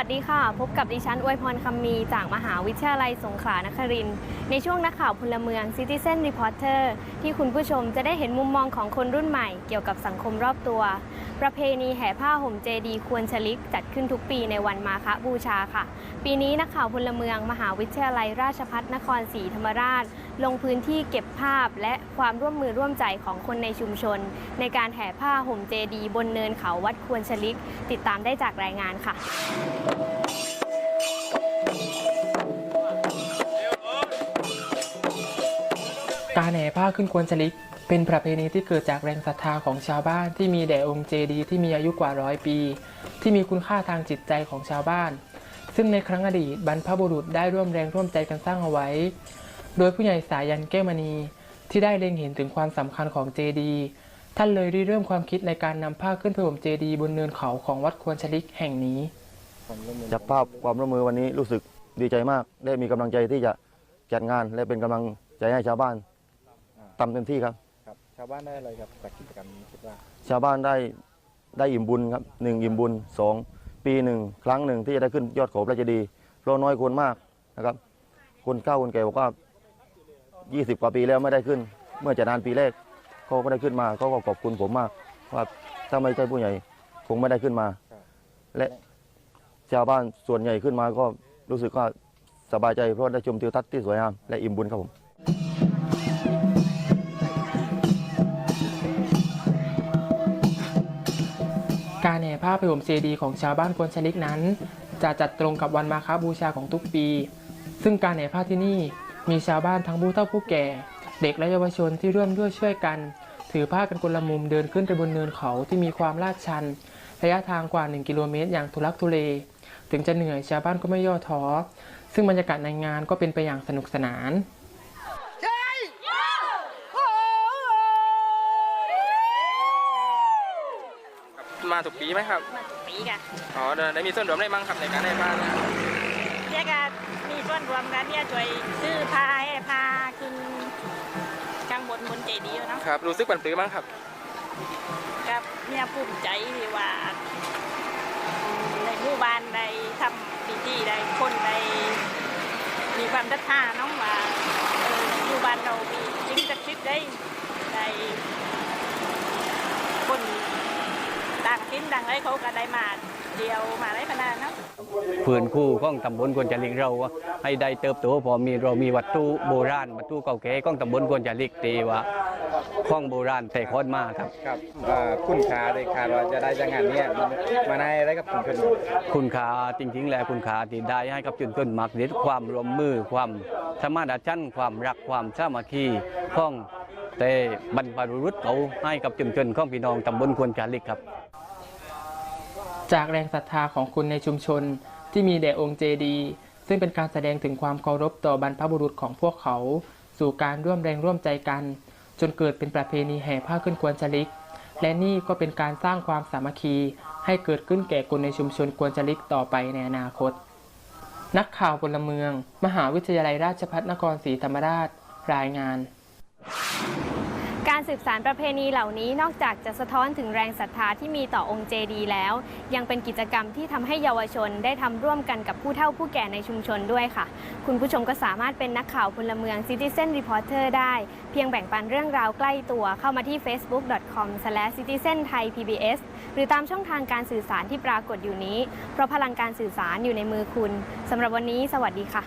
ัสดีค่ะ พบกับดิฉันอวยพรคำมีจากมหาวิทยาลัยสงขลานครินทร์ในช่วงนักข่าวพลเมือง Citizen Reporter ที่คุณผู้ชมจะได้เห็นมุมมองของคนรุ่นใหม่เกี่ยวกับสังคมรอบตัว ประเพณีแห่ผ้าห่มเจดีควรชลิกจัดขึ้นทุกปีในวันมาฆบูชาค่ะ ปีนี้นักข่าวพลเมือง มหาวิทยาลัยราชภัฏนครศรีธรรมราช ลงพื้นที่เก็บภาพและความร่วมมือร่วมใจของคนในชุมชน ในการแห่ผ้าห่มเจดี บนเนินเขาวัดควรชลิก ติดตามได้จากรายงานค่ะการแห่ผ้าขึ้นควนฉลิก เป็นประเพณีที่เกิดจากแรงศรัทธาของชาวบ้านที่มีแด่องค์เจดีที่มีอายุกว่าร้อยปี ที่มีคุณค่าทางจิตใจของชาวบ้าน ซึ่งในครั้งอดีตบรรพบุรุษได้ร่วมแรงร่วมใจกันสร้างเอาไว้ โดยผู้ใหญ่สายันแก้วมณี ที่ได้เล็งเห็นถึงความสำคัญของเจดีย์ท่านเลยริเริ่มความคิดในการนำผ้าขึ้นไปห่มเจดีย์บนเนินเขาของวัดควรฉลิกแห่งนี้ จากภาพความร่วมมือวันนี้รู้สึกดีใจมาก ได้มีกำลังใจที่จะจัดงานและเป็นกำลังใจให้ชาวบ้านทำเต็มที่ครับครับ ชาวบ้านได้อะไรครับจากกิจกรรมนี้คิดว่า ชาวบ้านได้ได้อิ่มบุญครับหนึ่งอิ่มบุญสองปีหนึ่งครั้งหนึ่งที่จะได้ขึ้นยอดเขาพระเจดีย์เพราะน้อยคนมากนะครับ คนเก้าคนแก่บอกว่า 20 กว่าปีแล้วไม่ได้ขึ้น เมื่อจะนานปีแรกเขาก็ได้ขึ้นมาเขาก็ขอบคุณผมมากว่าถ้าไม่ใช่ผู้ใหญ่คงไม่ได้ขึ้นมา และชาวบ้านส่วนใหญ่ขึ้นมาก็รู้สึกว่าสบายใจเพราะได้ชมทิวทัศน์ที่สวยงามและอิ่มบุญครับผมการแห่ผ้าไปห่มเจดีย์ของชาวบ้านควนชลิกนั้น จะจัดตรงกับวันมาฆบูชาของทุกปี ซึ่งการแห่ผ้าที่นี่ มีชาวบ้านทั้งผู้เฒ่าผู้แก่ เด็กและเยาวชนที่ร่วมด้วยช่วยกัน ถือผ้ากันคนละมุมเดินขึ้นไปบนเนินเขาที่มีความลาดชัน ระยะทางกว่า 1 กิโลเมตร อย่างทุลักทุเล ถึงจะเหนื่อยชาวบ้านก็ไม่ย่อท้อ ซึ่งบรรยากาศในงานก็เป็นไปอย่างสนุกสนานมาถูกปีไหมครับ มาทุกปีค่ะ อ๋อได้มีส่วนร่วมได้มั้งครับในการให้ผ้าเนี่ ยก็มีส่วนรวมกันเนี่ยช่วยซื้อผ้าให้ผ้าขึ้นข้างบนบนเจดีย์เนาะครับรู้สึกปั่นปลื้มมั้งครับกับเนี่ยภูมิใจที่ว่าในหมู่บ้านได้ทำพิธีได้คนได้มีความศรัทธาเน้องว่าเออในหมู่บ้านเรามีสิ่งศักดิ์สิทธิ์ได้ได้คนต่างทิ้นต่างไรเขาก็ได้มาเดียวมาได้ขนา เพื่อนคู่ของตำบลกวนจาริกเรา ให้ได้เติบโตพอมีเรามีวัตถุโบราณวัตถุเก่าแก่ของตำบลกวนจาริกตีว่าของโบราณแต่คอนมาครับครับคุณค่าได้คาดว่าจะได้จากงานนี้มาในอะไรกับชุมชนคุณค่าจริง ๆ แล้วคุณค่าที่ได้ให้กับชุมชนมากนิดความรวมมือความสมานฉันความรักความสามัคคีของแต่บรรพบุรุษเขาให้กับชุมชนของพี่น้องตำบลกวนจาริกครับ จากแรงศรัทธาของคนในชุมชน ที่มีแด่องค์เจดี ซึ่งเป็นการแสดงถึงความเคารพต่อบรรพบุรุษของพวกเขา สู่การร่วมแรงร่วมใจกัน จนเกิดเป็นประเพณีแห่ผ้าขึ้นควนชลิก และนี่ก็เป็นการสร้างความสามัคคี ให้เกิดขึ้นแก่คนในชุมชนควนชลิกต่อไปในอนาคต นักข่าวพลเมือง มหาวิทยาลัยราชภัฏนครศรีธรรมราช รายงาน การสืบสารประเพณีเหล่านี้นอกจากจะสะท้อนถึงแรงศรัทธาที่มีต่อองค์เจดีแล้ว ยังเป็นกิจกรรมที่ทำให้เยาวชนได้ทำร่วมกันกับผู้เฒ่าผู้แก่ในชุมชนด้วยค่ะ คุณผู้ชมก็สามารถเป็นนักข่าวพลเมือง Citizen Reporter ได้ เพียงแบ่งปันเรื่องราวใกล้ตัวเข้ามาที่ facebook.com/citizenthai.pbs หรือตามช่องทางการสื่อสารที่ปรากฏอยู่นี้ เพราะพลังการสื่อสารอยู่ในมือคุณสำหรับวันนี้ สวัสดีค่ะ